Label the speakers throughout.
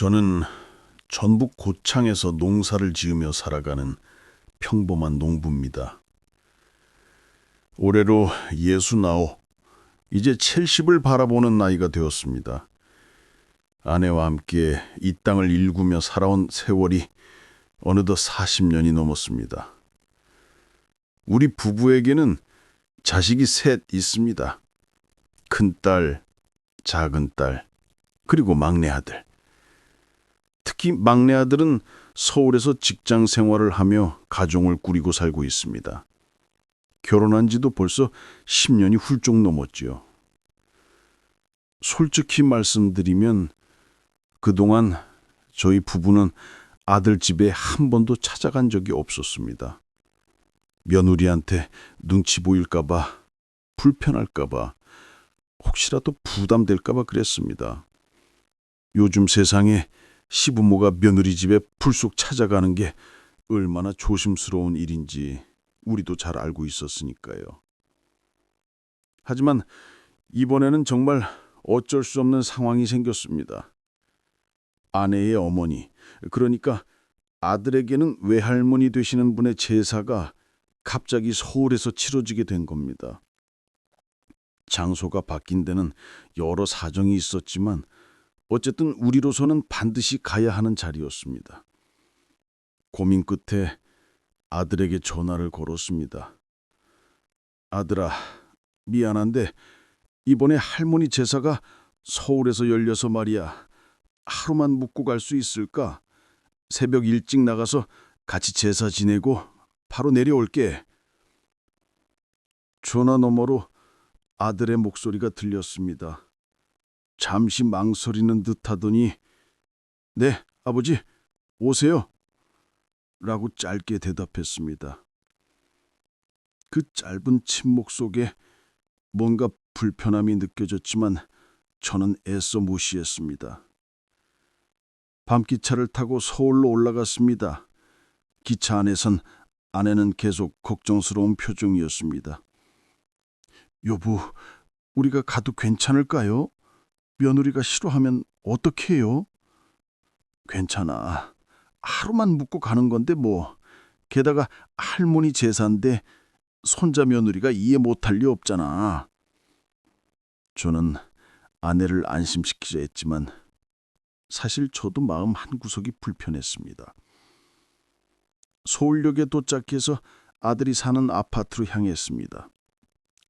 Speaker 1: 저는 전북 고창에서 농사를 지으며 살아가는 평범한 농부입니다. 올해로 예수나오, 이제 70을 바라보는 나이가 되었습니다. 아내와 함께 이 땅을 일구며 살아온 세월이 어느덧 40년이 넘었습니다. 우리 부부에게는 자식이 셋 있습니다. 큰딸, 작은딸, 그리고 막내 아들. 특히 막내 아들은 서울에서 직장 생활을 하며 가정을 꾸리고 살고 있습니다. 결혼한 지도 벌써 10년이 훌쩍 넘었지요. 솔직히 말씀드리면 그동안 저희 부부는 아들 집에 한 번도 찾아간 적이 없었습니다. 며느리한테 눈치 보일까봐, 불편할까봐, 혹시라도 부담될까봐 그랬습니다. 요즘 세상에 시부모가 며느리 집에 불쑥 찾아가는 게 얼마나 조심스러운 일인지 우리도 잘 알고 있었으니까요. 하지만 이번에는 정말 어쩔 수 없는 상황이 생겼습니다. 아내의 어머니, 그러니까 아들에게는 외할머니 되시는 분의 제사가 갑자기 서울에서 치러지게 된 겁니다. 장소가 바뀐 데는 여러 사정이 있었지만 어쨌든 우리로서는 반드시 가야 하는 자리였습니다. 고민 끝에 아들에게 전화를 걸었습니다. 아들아, 미안한데 이번에 할머니 제사가 서울에서 열려서 말이야. 하루만 묵고 갈 수 있을까? 새벽 일찍 나가서 같이 제사 지내고 바로 내려올게. 전화 너머로 아들의 목소리가 들렸습니다. 잠시 망설이는 듯 하더니 네, 아버지, 오세요. 라고 짧게 대답했습니다. 그 짧은 침묵 속에 뭔가 불편함이 느껴졌지만 저는 애써 무시했습니다. 밤기차를 타고 서울로 올라갔습니다. 기차 안에선 아내는 계속 걱정스러운 표정이었습니다. 여보, 우리가 가도 괜찮을까요? 며느리가 싫어하면 어떻게 해요? 괜찮아. 하루만 묵고 가는 건데 뭐. 게다가 할머니 제사인데 손자 며느리가 이해 못할 리 없잖아. 저는 아내를 안심시키자 했지만 사실 저도 마음 한구석이 불편했습니다. 서울역에 도착해서 아들이 사는 아파트로 향했습니다.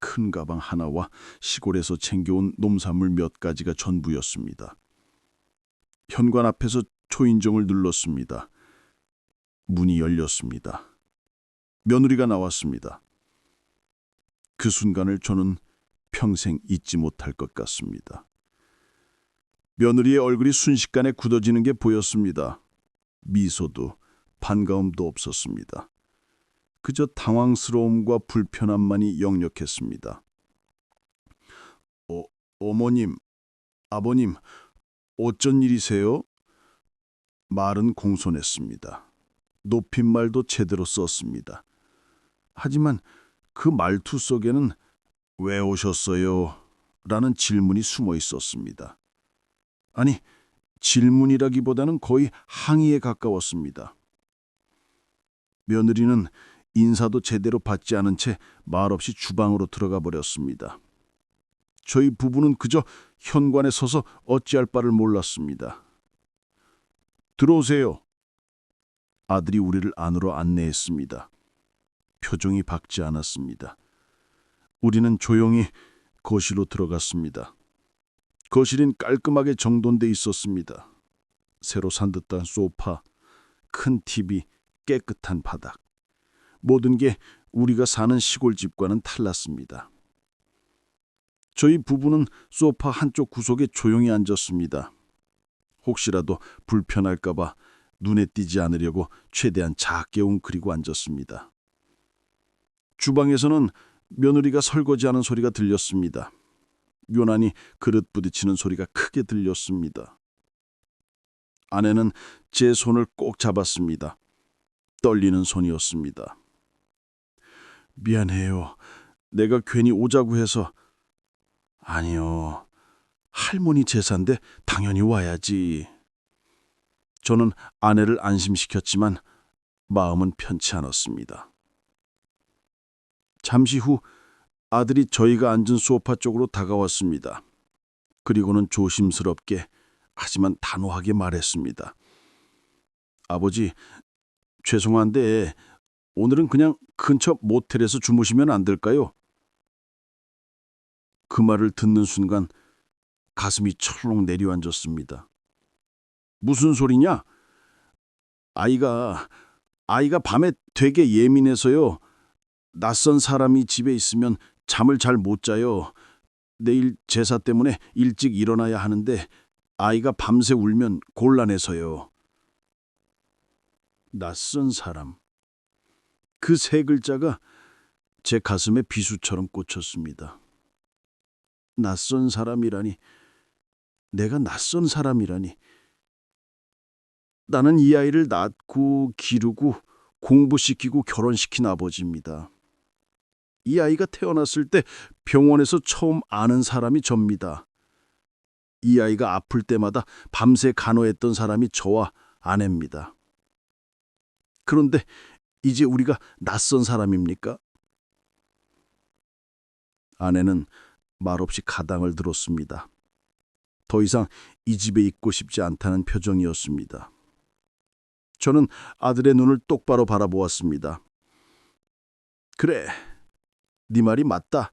Speaker 1: 큰 가방 하나와 시골에서 챙겨온 농산물 몇 가지가 전부였습니다. 현관 앞에서 초인종을 눌렀습니다. 문이 열렸습니다. 며느리가 나왔습니다. 그 순간을 저는 평생 잊지 못할 것 같습니다. 며느리의 얼굴이 순식간에 굳어지는 게 보였습니다. 미소도 반가움도 없었습니다. 그저 당황스러움과 불편함만이 역력했습니다. 어, 어머님, 아버님, 어쩐 일이세요? 말은 공손했습니다. 높임말도 제대로 썼습니다. 하지만 그 말투 속에는 왜 오셨어요? 라는 질문이 숨어 있었습니다. 아니, 질문이라기보다는 거의 항의에 가까웠습니다. 며느리는 인사도 제대로 받지 않은 채 말없이 주방으로 들어가 버렸습니다. 저희 부부는 그저 현관에 서서 어찌할 바를 몰랐습니다. 들어오세요. 아들이 우리를 안으로 안내했습니다. 표정이 밝지 않았습니다. 우리는 조용히 거실로 들어갔습니다. 거실은 깔끔하게 정돈돼 있었습니다. 새로 산 듯한 소파, 큰 TV, 깨끗한 바닥. 모든 게 우리가 사는 시골집과는 달랐습니다. 저희 부부는 소파 한쪽 구석에 조용히 앉았습니다. 혹시라도 불편할까 봐 눈에 띄지 않으려고 최대한 작게 웅크리고 앉았습니다. 주방에서는 며느리가 설거지하는 소리가 들렸습니다. 요난히 그릇 부딪히는 소리가 크게 들렸습니다. 아내는 제 손을 꼭 잡았습니다. 떨리는 손이었습니다. 미안해요. 내가 괜히 오자고 해서. 아니요. 할머니 제사인데 당연히 와야지. 저는 아내를 안심시켰지만 마음은 편치 않았습니다. 잠시 후 아들이 저희가 앉은 소파 쪽으로 다가왔습니다. 그리고는 조심스럽게 하지만 단호하게 말했습니다. 아버지, 죄송한데 오늘은 그냥 근처 모텔에서 주무시면 안 될까요? 그 말을 듣는 순간 가슴이 철렁 내려앉았습니다. 무슨 소리냐? 아이가 아이가 밤에 되게 예민해서요. 낯선 사람이 집에 있으면 잠을 잘 못 자요. 내일 제사 때문에 일찍 일어나야 하는데 아이가 밤새 울면 곤란해서요. 낯선 사람. 그 세 글자가 제 가슴에 비수처럼 꽂혔습니다. 낯선 사람이라니, 내가 낯선 사람이라니. 나는 이 아이를 낳고 기르고 공부시키고 결혼시킨 아버지입니다. 이 아이가 태어났을 때 병원에서 처음 아는 사람이 접니다. 이 아이가 아플 때마다 밤새 간호했던 사람이 저와 아내입니다. 그런데 이제 우리가 낯선 사람입니까? 아내는 말없이 가당을 들었습니다. 더 이상 이 집에 있고 싶지 않다는 표정이었습니다. 저는 아들의 눈을 똑바로 바라보았습니다. 그래, 네 말이 맞다.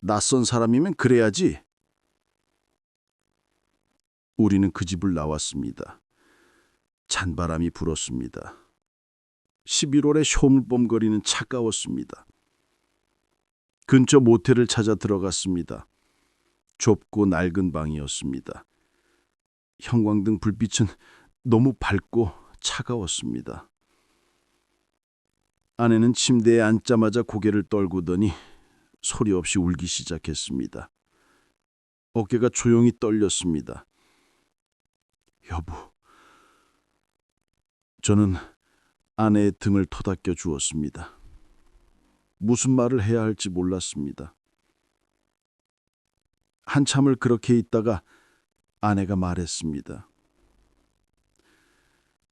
Speaker 1: 낯선 사람이면 그래야지. 우리는 그 집을 나왔습니다. 찬바람이 불었습니다. 11월에 쇼물범거리는 차가웠습니다. 근처 모텔을 찾아 들어갔습니다. 좁고 낡은 방이었습니다. 형광등 불빛은 너무 밝고 차가웠습니다. 아내는 침대에 앉자마자 고개를 떨구더니 소리 없이 울기 시작했습니다. 어깨가 조용히 떨렸습니다. 여보. 저는 아내의 등을 토닥여 주었습니다. 무슨 말을 해야 할지 몰랐습니다. 한참을 그렇게 있다가 아내가 말했습니다.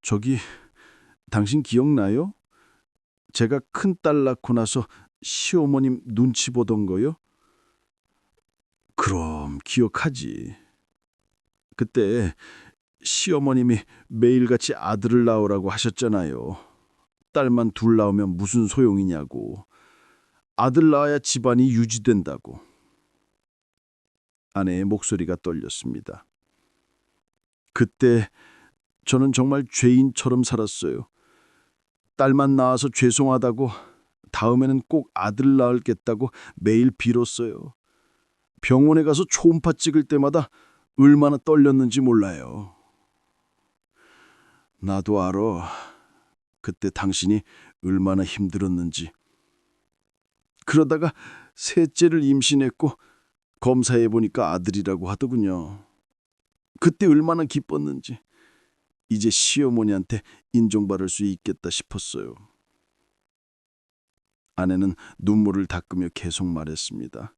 Speaker 1: 저기, 당신 기억나요? 제가 큰 딸 낳고 나서 시어머님 눈치 보던 거요? 그럼 기억하지. 그때 시어머님이 매일같이 아들을 낳으라고 하셨잖아요. 딸만 둘 낳으면 무슨 소용이냐고. 아들 낳아야 집안이 유지된다고. 아내의 목소리가 떨렸습니다. 그때 저는 정말 죄인처럼 살았어요. 딸만 낳아서 죄송하다고 다음에는 꼭 아들 낳을겠다고 매일 빌었어요. 병원에 가서 초음파 찍을 때마다 얼마나 떨렸는지 몰라요. 나도 알아. 그때 당신이 얼마나 힘들었는지. 그러다가 셋째를 임신했고 검사해 보니까 아들이라고 하더군요. 그때 얼마나 기뻤는지. 이제 시어머니한테 인정받을 수 있겠다 싶었어요. 아내는 눈물을 닦으며 계속 말했습니다.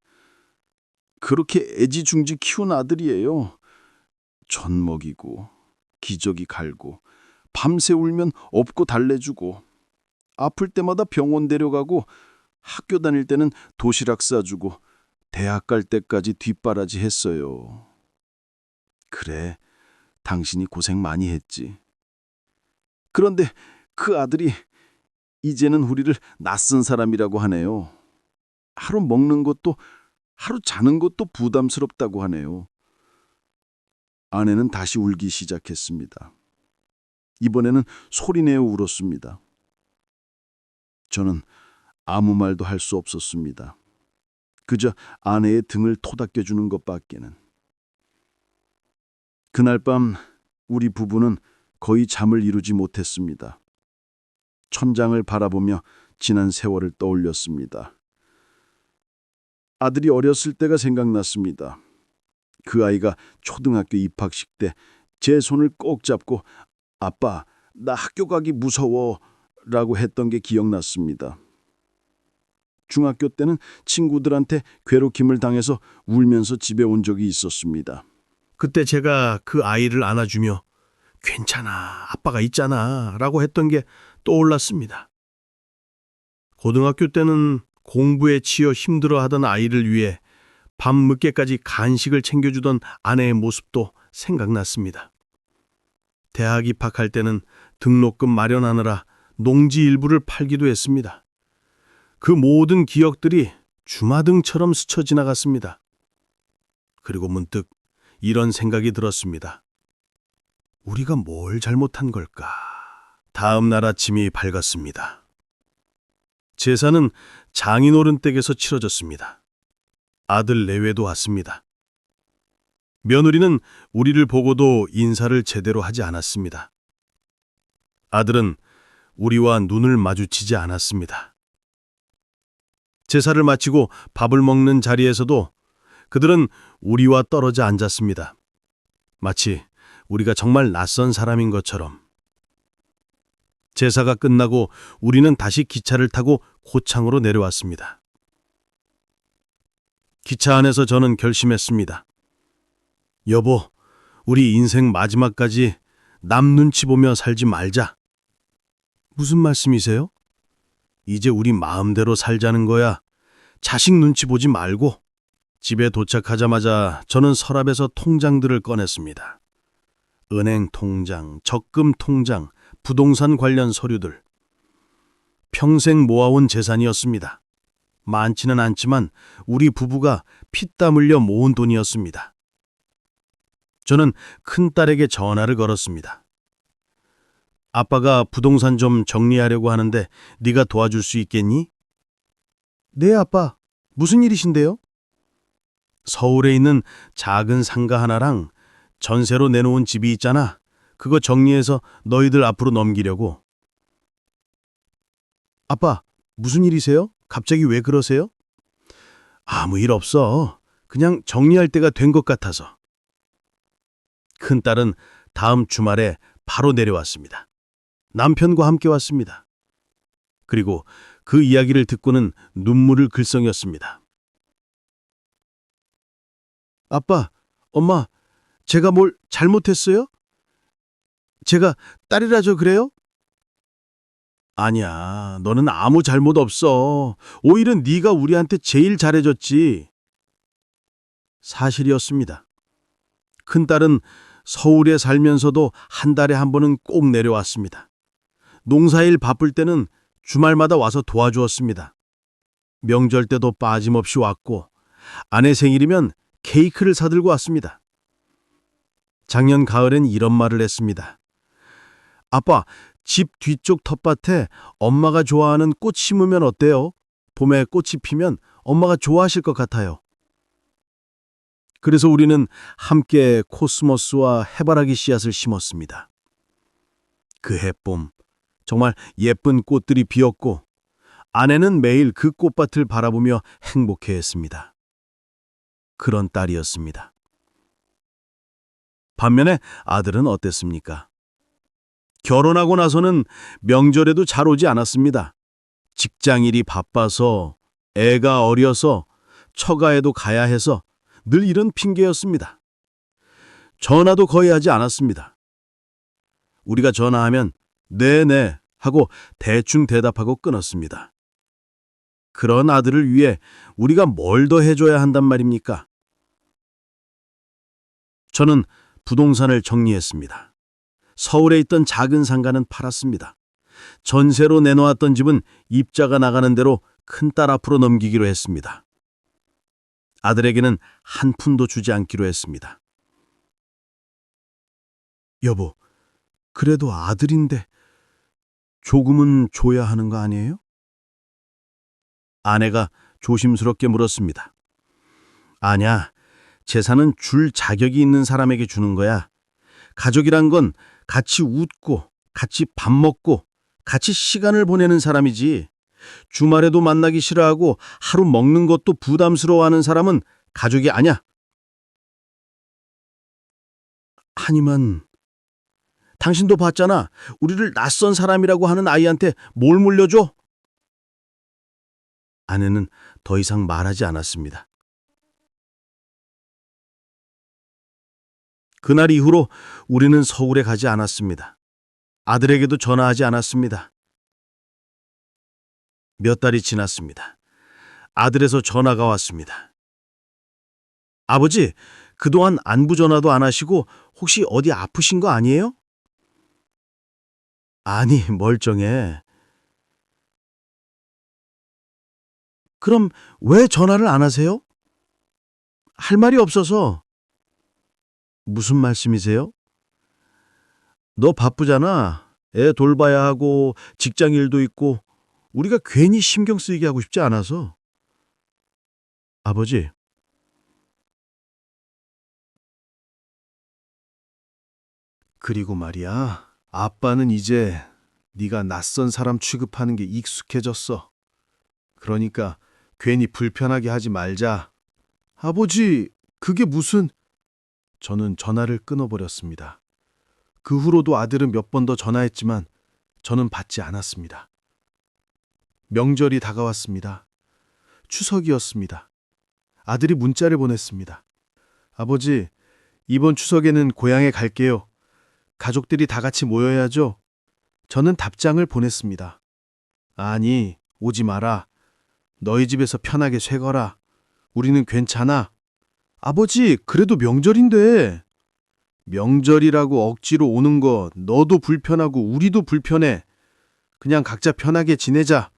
Speaker 1: 그렇게 애지중지 키운 아들이에요. 전 먹이고 기저귀 갈고 밤새 울면 업고 달래주고 아플 때마다 병원 데려가고 학교 다닐 때는 도시락 싸주고 대학 갈 때까지 뒷바라지 했어요. 그래, 당신이 고생 많이 했지. 그런데 그 아들이 이제는 우리를 낯선 사람이라고 하네요. 하루 먹는 것도 하루 자는 것도 부담스럽다고 하네요. 아내는 다시 울기 시작했습니다. 이번에는 소리내어 울었습니다. 저는 아무 말도 할 수 없었습니다. 그저 아내의 등을 토닥여 주는 것밖에는. 그날 밤 우리 부부는 거의 잠을 이루지 못했습니다. 천장을 바라보며 지난 세월을 떠올렸습니다. 아들이 어렸을 때가 생각났습니다. 그 아이가 초등학교 입학식 때 제 손을 꼭 잡고 아빠, 나 학교 가기 무서워 라고 했던 게 기억났습니다. 중학교 때는 친구들한테 괴롭힘을 당해서 울면서 집에 온 적이 있었습니다.
Speaker 2: 그때 제가 그 아이를 안아주며 괜찮아. 아빠가 있잖아. 라고 했던 게 떠올랐습니다. 고등학교 때는 공부에 치여 힘들어 하던 아이를 위해 밤 늦게까지 간식을 챙겨주던 아내의 모습도 생각났습니다. 대학 입학할 때는 등록금 마련하느라 농지 일부를 팔기도 했습니다. 그 모든 기억들이 주마등처럼 스쳐 지나갔습니다. 그리고 문득 이런 생각이 들었습니다. 우리가 뭘 잘못한 걸까? 다음 날 아침이 밝았습니다. 제사는 장인어른 댁에서 치러졌습니다. 아들 내외도 왔습니다. 며느리는 우리를 보고도 인사를 제대로 하지 않았습니다. 아들은 우리와 눈을 마주치지 않았습니다. 제사를 마치고 밥을 먹는 자리에서도 그들은 우리와 떨어져 앉았습니다. 마치 우리가 정말 낯선 사람인 것처럼. 제사가 끝나고 우리는 다시 기차를 타고 고창으로 내려왔습니다. 기차 안에서 저는 결심했습니다. 여보, 우리 인생 마지막까지 남 눈치 보며 살지 말자. 무슨 말씀이세요? 이제 우리 마음대로 살자는 거야. 자식 눈치 보지 말고. 집에 도착하자마자 저는 서랍에서 통장들을 꺼냈습니다. 은행 통장, 적금 통장, 부동산 관련 서류들. 평생 모아온 재산이었습니다. 많지는 않지만 우리 부부가 피땀 흘려 모은 돈이었습니다. 저는 큰딸에게 전화를 걸었습니다. 아빠가 부동산 좀 정리하려고 하는데 네가 도와줄 수 있겠니? 네, 아빠. 무슨 일이신데요? 서울에 있는 작은 상가 하나랑 전세로 내놓은 집이 있잖아. 그거 정리해서 너희들 앞으로 넘기려고. 아빠, 무슨 일이세요? 갑자기 왜 그러세요? 아무 일 없어. 그냥 정리할 때가 된 것 같아서. 큰딸은 다음 주말에 바로 내려왔습니다. 남편과 함께 왔습니다. 그리고 그 이야기를 듣고는 눈물을 글썽였습니다. 아빠, 엄마, 제가 뭘 잘못했어요? 제가 딸이라서 그래요? 아니야, 너는 아무 잘못 없어. 오히려 네가 우리한테 제일 잘해줬지. 사실이었습니다. 큰딸은 서울에 살면서도 한 달에 한 번은 꼭 내려왔습니다. 농사일 바쁠 때는 주말마다 와서 도와주었습니다. 명절 때도 빠짐없이 왔고 아내 생일이면 케이크를 사들고 왔습니다. 작년 가을엔 이런 말을 했습니다. 아빠, 집 뒤쪽 텃밭에 엄마가 좋아하는 꽃 심으면 어때요? 봄에 꽃이 피면 엄마가 좋아하실 것 같아요. 그래서 우리는 함께 코스모스와 해바라기 씨앗을 심었습니다. 그 해 봄, 정말 예쁜 꽃들이 피었고, 아내는 매일 그 꽃밭을 바라보며 행복해 했습니다. 그런 딸이었습니다. 반면에 아들은 어땠습니까? 결혼하고 나서는 명절에도 잘 오지 않았습니다. 직장일이 바빠서, 애가 어려서, 처가에도 가야 해서 늘 이런 핑계였습니다. 전화도 거의 하지 않았습니다. 우리가 전화하면 네네 하고 대충 대답하고 끊었습니다. 그런 아들을 위해 우리가 뭘 더 해줘야 한단 말입니까? 저는 부동산을 정리했습니다. 서울에 있던 작은 상가는 팔았습니다. 전세로 내놓았던 집은 입자가 나가는 대로 큰 딸 앞으로 넘기기로 했습니다. 아들에게는 한 푼도 주지 않기로 했습니다. 여보, 그래도 아들인데 조금은 줘야 하는 거 아니에요? 아내가 조심스럽게 물었습니다. 아냐, 재산은 줄 자격이 있는 사람에게 주는 거야. 가족이란 건 같이 웃고, 같이 밥 먹고, 같이 시간을 보내는 사람이지. 주말에도 만나기 싫어하고 하루 먹는 것도 부담스러워하는 사람은 가족이 아니야. 하니만 당신도 봤잖아. 우리를 낯선 사람이라고 하는 아이한테 뭘 물려줘? 아내는 더 이상 말하지 않았습니다. 그날 이후로 우리는 서울에 가지 않았습니다. 아들에게도 전화하지 않았습니다. 몇 달이 지났습니다. 아들에서 전화가 왔습니다. 아버지, 그동안 안부 전화도 안 하시고 혹시 어디 아프신 거 아니에요? 아니, 멀쩡해. 그럼 왜 전화를 안 하세요? 할 말이 없어서. 무슨 말씀이세요? 너 바쁘잖아. 애 돌봐야 하고 직장 일도 있고 우리가 괜히 신경 쓰이게 하고 싶지 않아서. 아버지.
Speaker 3: 그리고 말이야, 아빠는 이제 네가 낯선 사람 취급하는 게 익숙해졌어. 그러니까 괜히 불편하게 하지 말자. 아버지, 그게 무슨... 저는 전화를 끊어버렸습니다. 그 후로도 아들은 몇 번 더 전화했지만 저는 받지 않았습니다. 명절이 다가왔습니다. 추석이었습니다. 아들이 문자를 보냈습니다. 아버지, 이번 추석에는 고향에 갈게요. 가족들이 다 같이 모여야죠. 저는 답장을 보냈습니다. 아니, 오지 마라. 너희 집에서 편하게 쉬거라. 우리는 괜찮아. 아버지, 그래도 명절인데. 명절이라고 억지로 오는 거 너도 불편하고 우리도 불편해. 그냥 각자 편하게 지내자.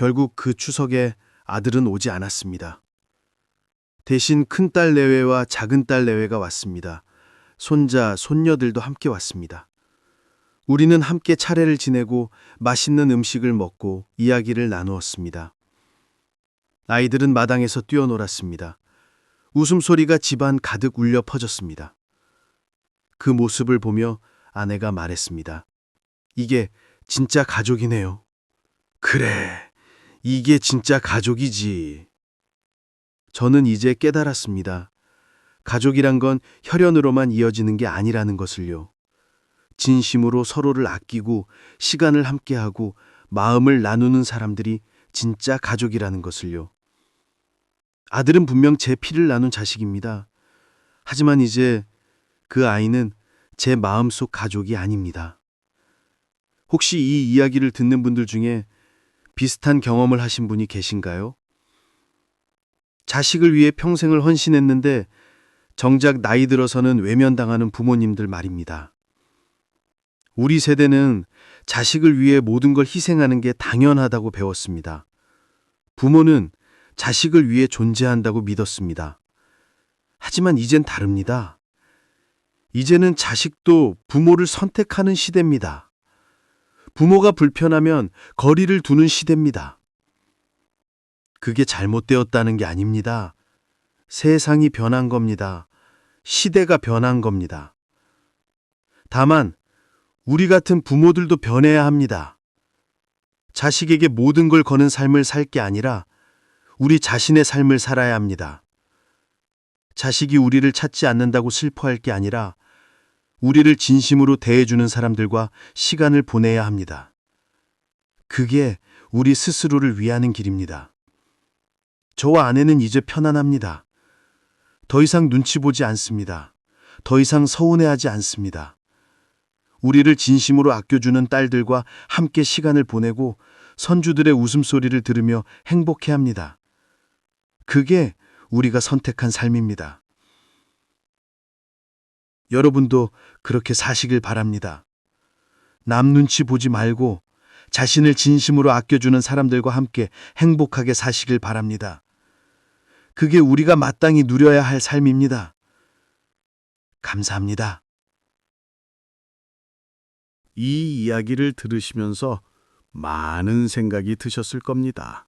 Speaker 3: 결국 그 추석에 아들은 오지 않았습니다. 대신 큰딸 내외와 작은딸 내외가 왔습니다. 손자, 손녀들도 함께 왔습니다. 우리는 함께 차례를 지내고 맛있는 음식을 먹고 이야기를 나누었습니다. 아이들은 마당에서 뛰어놀았습니다. 웃음소리가 집안 가득 울려 퍼졌습니다. 그 모습을 보며 아내가 말했습니다. 이게 진짜 가족이네요. 그래, 이게 진짜 가족이지. 저는 이제 깨달았습니다. 가족이란 건 혈연으로만 이어지는 게 아니라는 것을요. 진심으로 서로를 아끼고 시간을 함께하고 마음을 나누는 사람들이 진짜 가족이라는 것을요. 아들은 분명 제 피를 나눈 자식입니다. 하지만 이제 그 아이는 제 마음속 가족이 아닙니다. 혹시 이 이야기를 듣는 분들 중에 비슷한 경험을 하신 분이 계신가요? 자식을 위해 평생을 헌신했는데 정작 나이 들어서는 외면당하는 부모님들 말입니다. 우리 세대는 자식을 위해 모든 걸 희생하는 게 당연하다고 배웠습니다. 부모는 자식을 위해 존재한다고 믿었습니다. 하지만 이젠 다릅니다. 이제는 자식도 부모를 선택하는 시대입니다. 부모가 불편하면 거리를 두는 시대입니다. 그게 잘못되었다는 게 아닙니다. 세상이 변한 겁니다. 시대가 변한 겁니다. 다만, 우리 같은 부모들도 변해야 합니다. 자식에게 모든 걸 거는 삶을 살 게 아니라 우리 자신의 삶을 살아야 합니다. 자식이 우리를 찾지 않는다고 슬퍼할 게 아니라 우리를 진심으로 대해주는 사람들과 시간을 보내야 합니다. 그게 우리 스스로를 위하는 길입니다. 저와 아내는 이제 편안합니다. 더 이상 눈치 보지 않습니다. 더 이상 서운해하지 않습니다. 우리를 진심으로 아껴주는 딸들과 함께 시간을 보내고 선주들의 웃음소리를 들으며 행복해 합니다. 그게 우리가 선택한 삶입니다. 여러분도 그렇게 사시길 바랍니다. 남 눈치 보지 말고 자신을 진심으로 아껴주는 사람들과 함께 행복하게 사시길 바랍니다. 그게 우리가 마땅히 누려야 할 삶입니다. 감사합니다.
Speaker 2: 이 이야기를 들으시면서 많은 생각이 드셨을 겁니다.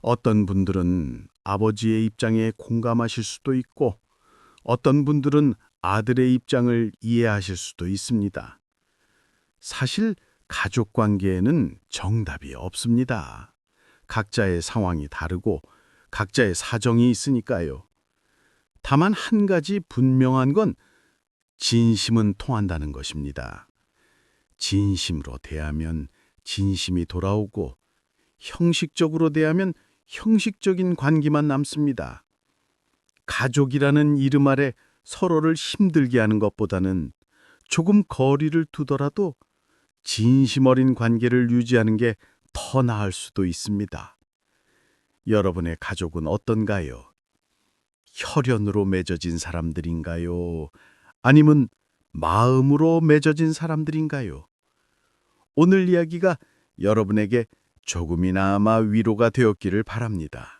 Speaker 2: 어떤 분들은 아버지의 입장에 공감하실 수도 있고, 어떤 분들은 아들의 입장을 이해하실 수도 있습니다. 사실 가족 관계에는 정답이 없습니다. 각자의 상황이 다르고 각자의 사정이 있으니까요. 다만 한 가지 분명한 건 진심은 통한다는 것입니다. 진심으로 대하면 진심이 돌아오고 형식적으로 대하면 형식적인 관계만 남습니다. 가족이라는 이름 아래 서로를 힘들게 하는 것보다는 조금 거리를 두더라도 진심 어린 관계를 유지하는 게 더 나을 수도 있습니다. 여러분의 가족은 어떤가요? 혈연으로 맺어진 사람들인가요? 아니면 마음으로 맺어진 사람들인가요? 오늘 이야기가 여러분에게 조금이나마 위로가 되었기를 바랍니다.